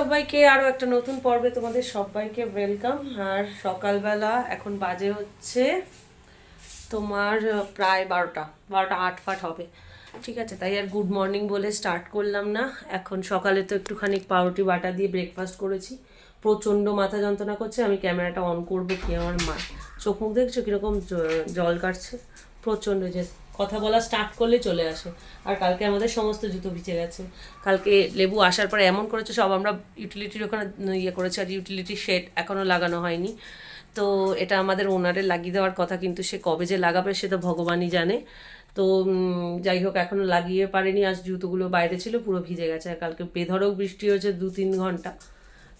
সবাইকে আরও একটা নতুন পর্বে তোমাদের সবাইকে ওয়েলকাম আর সকালবেলা এখন বাজে হচ্ছে তোমার প্রায় বারোটা বারোটা আট ফাট হবে। ঠিক আছে, তাই আর গুড মর্নিং বলে স্টার্ট করলাম না। এখন সকালে তো একটুখানি পাউরুটি, বাটা দিয়ে ব্রেকফাস্ট করেছি। প্রচণ্ড মাথা যন্ত্রণা করছে, আমি ক্যামেরাটা অন করব, কি আমার মা চোখ মুখ দেখছ কীরকম জল কাটছে? প্রচণ্ড যে কথা বলা স্টার্ট করলে চলে আসে। আর কালকে আমাদের সমস্ত জুতো ভিজে গেছে। কালকে লেবু আসার পরে এমন করেছে, সব আমরা ইউটিলিটির ওখানে ইয়ে করেছি আর ইউটিলিটি শেড এখনও লাগানো হয়নি। তো এটা আমাদের ওনারে লাগিয়ে দেওয়ার কথা, কিন্তু সে কবে যে লাগাবে সে তো ভগবানই জানে। তো যাই হোক এখনও লাগিয়ে পারেনি। আজ জুতোগুলো বাইরে ছিল, পুরো ভিজে গেছে। আর কালকে বেধড়ক বৃষ্টি হয়েছে দু তিন ঘণ্টা।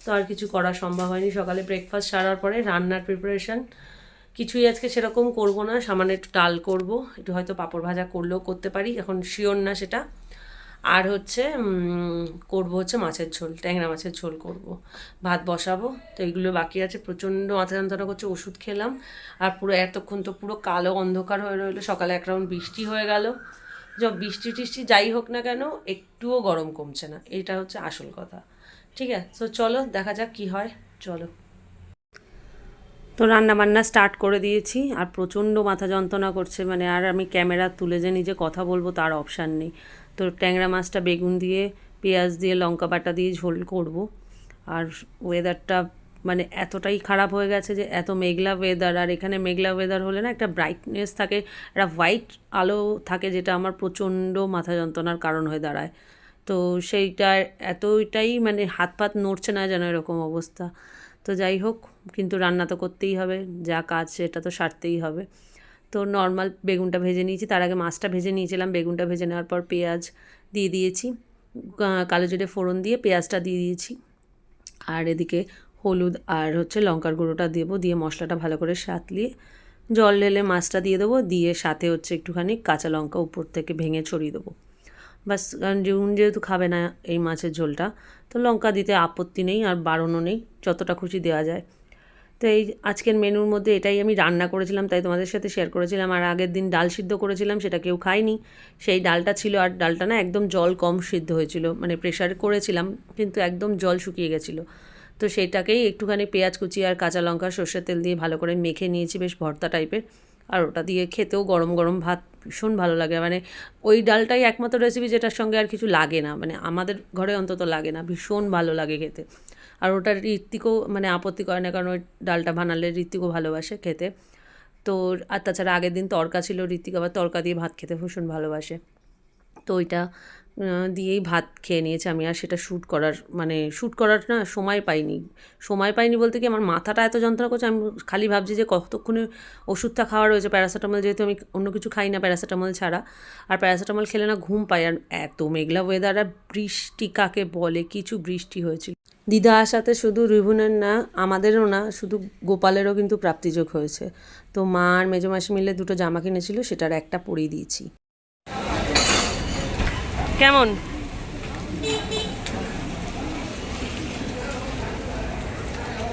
তো আর কিছু করা সম্ভব হয়নি। সকালে ব্রেকফাস্ট সারার পরে রান্নার প্রিপারেশন কিছুই আজকে সেরকম করব না, সামান্য একটু ডাল করব, একটু হয়তো পাঁপড় ভাজা করলেও করতে পারি, এখন শিওর না সেটা। আর হচ্ছে করব হচ্ছে মাছের ঝোল, ট্যাংরা মাছের ঝোল করব। ভাত বসাবো, তো এইগুলো বাকি আছে, প্রচণ্ড মাথা যন্ত্রণা করছে, ওষুধ খেলাম। আর পুরো এতক্ষণ তো পুরো কালো অন্ধকার হয়ে রইল, সকালে এক রাউন্ড বৃষ্টি হয়ে গেল। যা, বৃষ্টি টিষ্টি যাই হোক না কেন, একটুও গরম কমছে না, এটা হচ্ছে আসল কথা। ঠিক আছে, তো চলো, দেখা যাক কি হয়, চলো। তো রান্না বান্না স্টার্ট করে দিয়েছি, আর প্রচণ্ড মাথা যন্ত্রণা করছে মানে আর আমি ক্যামেরা তুলে যে নিজে কথা বলব তার অপশান নেই। তো ট্যাংরা মাছটা বেগুন দিয়ে, পেঁয়াজ দিয়ে, লঙ্কা বাটা দিয়ে ঝোল করব। আর ওয়েদারটা মানে এতটাই খারাপ হয়ে গেছে যে এত মেঘলা ওয়েদার আর এখানে মেঘলা ওয়েদার হলে না একটা ব্রাইটনেস থাকে, একটা হোয়াইট আলো থাকে যেটা আমার প্রচণ্ড মাথা যন্ত্রণার কারণ হয়ে দাঁড়ায়। তো সেইটা এতটাই মানে হাত পাত নড়ছে না যেন এরকম অবস্থা। তো যাই হোক কিন্তু রান্না তো করতেই হবে, যা কাজ সেটা তো সারতেই হবে। তো নর্মাল বেগুনটা ভেজে নিয়েছি, তার আগে মাছটা ভেজে নিয়েছিলাম, বেগুনটা ভেজে নেওয়ার পর পেঁয়াজ দিয়ে দিয়েছি কালো জিরে ফোড়ন দিয়ে পেঁয়াজটা দিয়ে দিয়েছি। আর এদিকে হলুদ আর হচ্ছে লঙ্কার গুঁড়োটা দেবো, দিয়ে মশলাটা ভালো করে সাতলিয়ে জল ঢেলে মাছটা দিয়ে দেবো, দিয়ে সাথে হচ্ছে একটুখানি কাঁচা লঙ্কা উপর থেকে ভেঙে ছড়িয়ে দেবো। বাস কারণ জুন যেহেতু খাবে না এই মাছের ঝোলটা, তো লঙ্কা দিতে আপত্তি নেই আর বাড়ানো নেই, যতটা খুশি দেওয়া যায়। তো এই আজকের মেনুর মধ্যে এটাই আমি রান্না করেছিলাম, তাই তোমাদের সাথে শেয়ার করেছিলাম। আর আগের দিন ডাল সিদ্ধ করেছিলাম, সেটা কেউ খায়নি। সেই ডালটা ছিল, আর ডালটা না একদম জল কম সিদ্ধ হয়েছিল মানে প্রেশার করেছিলাম, কিন্তু একদম জল শুকিয়ে গেছিল। তো সেটাকেই একটুখানি পেঁয়াজ কুচি আর কাঁচা লঙ্কা, সর্ষের তেল দিয়ে ভালো করে মেখে নিয়েছি, বেশ ভর্তা টাইপের আর ওটা দিয়ে খেতেও গরম গরম ভাত ভীষণ ভালো লাগে। মানে ওই ডালটাই একমাত্র রেসিপি যেটার সঙ্গে আর কিছু লাগে না। মানে আমাদের ঘরে অন্তত লাগে না। ভীষণ ভালো লাগে খেতে। আর ওটা ঋত্বিকও মানে আপত্তি করে না, কারণ ওই ডালটা বানালে ঋত্বিকও ভালোবাসে খেতে। তো আর তাছাড়া আগের দিন তরকা ছিল, ঋত্বিক আবার তরকা দিয়ে ভাত খেতে ভীষণ ভালোবাসে। তো ওইটা দিয়েই ভাত খেয়ে নিয়েছি আমি। আর সেটা শ্যুট করার মানে শ্যুট করার না সময় পাইনি। সময় পাইনি বলতে কি আমার মাথাটা এত যন্ত্রণা করছে, আমি খালি ভাবছি যে কতক্ষণে ওষুধটা খাওয়া রয়েছে। প্যারাসিটামল যেহেতু আমি অন্য কিছু খাই না প্যারাসিটামল ছাড়া। আর প্যারাসিটামল খেলে না ঘুম পাই আর এত মেঘলা ওয়েদার আর বৃষ্টি কাকে বলে? কিছু বৃষ্টি হয়েছিল। দিদা আসাতে শুধু রিভুনের না, আমাদেরও না, শুধু গোপালেরও কিন্তু প্রাপ্তিযোগ হয়েছে। তো মা আর মেজো মাসি মিলে দুটো জামা কিনেছিল, সেটার একটা পরিয়ে দিয়েছি। কেমন?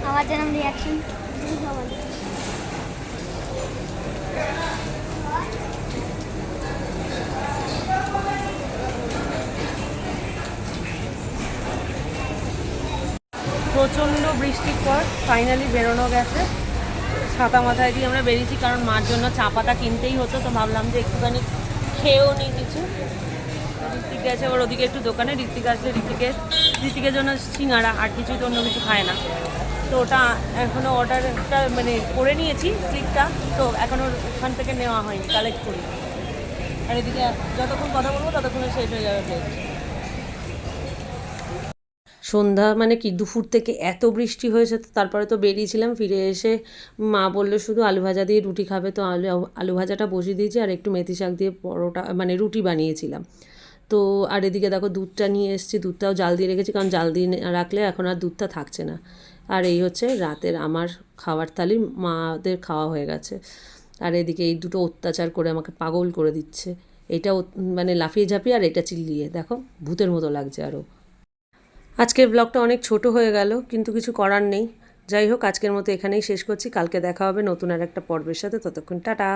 আমার যেরকম রিয়াকশন প্রচণ্ড বৃষ্টির পর ফাইনালি বেরোনো গেছে। ছাতা মাথায় দিয়ে আমরা বেরিয়েছি কারণ মার জন্য চা পাতা কিনতেই হতো তো ভাবলাম যে একটুখানি খেয়েও নিই কিছু। ঋত্বিক গেছে আবার ওদিকে একটু দোকানে, ঋত্বিক আসলে ঋত্বিকের ঋত্বিকের জন্য সিঙ্গারা, আর কিছুই তো অন্য কিছু খায় না। তো ওটা এখনও অর্ডারটা মানে করে নিয়েছি, স্লিপটা, তো এখনও ওখান থেকে নেওয়া হয়নি কালেক্ট করি। আর এদিকে যতক্ষণ কথা বলব, ততক্ষণে শেষ হয়ে যাবে। সন্ধ্যা মানে কি, দুপুর থেকে এত বৃষ্টি হয়েছে, তারপরে তো বেরিয়েছিলাম, ফিরে এসে মা বলল, শুধু আলু ভাজা দিয়ে রুটি খাবে। তো আলু আলু ভাজাটা বসিয়ে দিয়েছি, আর একটু মেথি শাক দিয়ে পরোটা মানে রুটি বানিয়েছিলাম। তো আর এদিকে দেখো দুধটা নিয়ে এসেছি, দুধটাও জাল দিয়ে রেখেছি, কারণ জাল দিয়ে রাখলে এখন আর দুধটা থাকছে না। আর এই হচ্ছে রাতের আমার খাবার থালি, মাদের খাওয়া হয়ে গেছে। আর এদিকে এই দুটো অত্যাচার করে আমাকে পাগল করে দিচ্ছে। এটা মানে লাফিয়ে ঝাঁপিয়ে আর এটা চিল্লিয়ে, দেখো ভূতের মতো লাগছে আরও আজকের ব্লগটা অনেক ছোট হয়ে গেল, কিন্তু কিছু করার নেই। যাই হোক, আজকের মতো এখানেই শেষ করছি। কালকে দেখা হবে নতুন আর একটা পর্বের সাথে। ততক্ষণ টাটা।